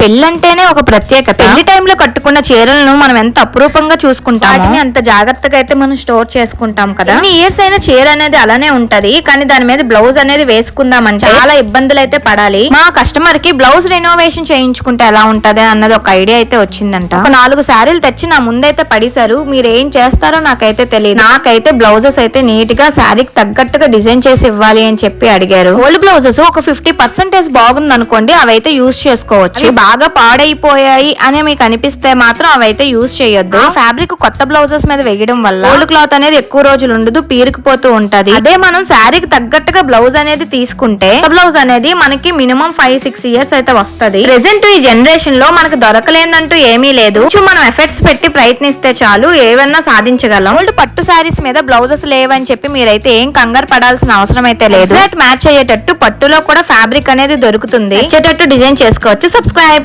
పెళ్ళంటేనే ఒక ప్రత్యేకత. పెళ్ళి టైంలో కట్టుకున్న చీరలను మనం ఎంత అపురూపంగా చూసుకుంటాం వాటిని అంత జాగ్రత్తగా అయితే మనం స్టోర్ చేసుకుంటాం కదా. ఎన్ని ఇయర్స్ అయినా చీర అనేది అలానే ఉంటది కానీ దాని మీద బ్లౌజ్ అనేది వేసుకుందామంటే చాలా ఇబ్బందులు అయితే పడాలి. మా కస్టమర్కి బ్లౌజ్ రెనోవేషన్ చేయించుకుంటే ఎలా ఉంటది అన్నది ఒక ఐడియా అయితే వచ్చిందంట. ఒక నాలుగు శారీలు తెచ్చి నా ముందైతే పడేశారు మీరు ఏం చేస్తారో నాకైతే తెలియదు నాకైతే బ్లౌజెస్ అయితే నీట్గా శారీకి తగ్గట్టుగా డిజైన్ చేసి ఇవ్వాలి అని చెప్పి అడిగారు. ఓల్డ్ బ్లౌజెస్ ఒక ఫిఫ్టీ పర్సెంటేజ్ బాగుంది అనుకోండి అవైతే యూస్ చేసుకోవచ్చు. అవి బాగా పాడైపోయాయి అని మీకు అనిపిస్తే మాత్రం అవైతే యూస్ చేయొద్దు. ఫ్యాబ్రిక్ కొత్త బ్లౌజెస్ మీద వేయడం వల్ల ఓల్డ్ క్లాత్ అనేది ఎక్కువ రోజులు ఉండదు పీరుకుపోతూ ఉంటది. అదే మనం శారీకి తగ్గట్టుగా బ్లౌజ్ అనేది తీసుకుంటే బ్లౌజ్ అనేది మనకి మినిమం ఫైవ్ సిక్స్ ఇయర్స్ అయితే వస్తది. ప్రెసెంట్ ఈ జనరేషన్లో మనకు దొరకలేదంటూ ఏమీ లేదు. మనం ఎఫర్ట్స్ పెట్టి ప్రయత్నిస్తే చాలు ఏవన్నా సాధించగలం. ఓల్డ్ పట్టు శారీస్ మీద బ్లౌజెస్ లేవని చెప్పి మీరైతే ఏం కంగారు పడాల్సిన అవసరం అయితే లేదు. మ్యాచ్ అయ్యేటట్టు పట్టులో కూడా ఫ్యాబ్రిక్ అనేది దొరుకుతుంది. వచ్చేటట్టు డిజైన్ చేసుకోవచ్చు. సబ్స్క్రైబ్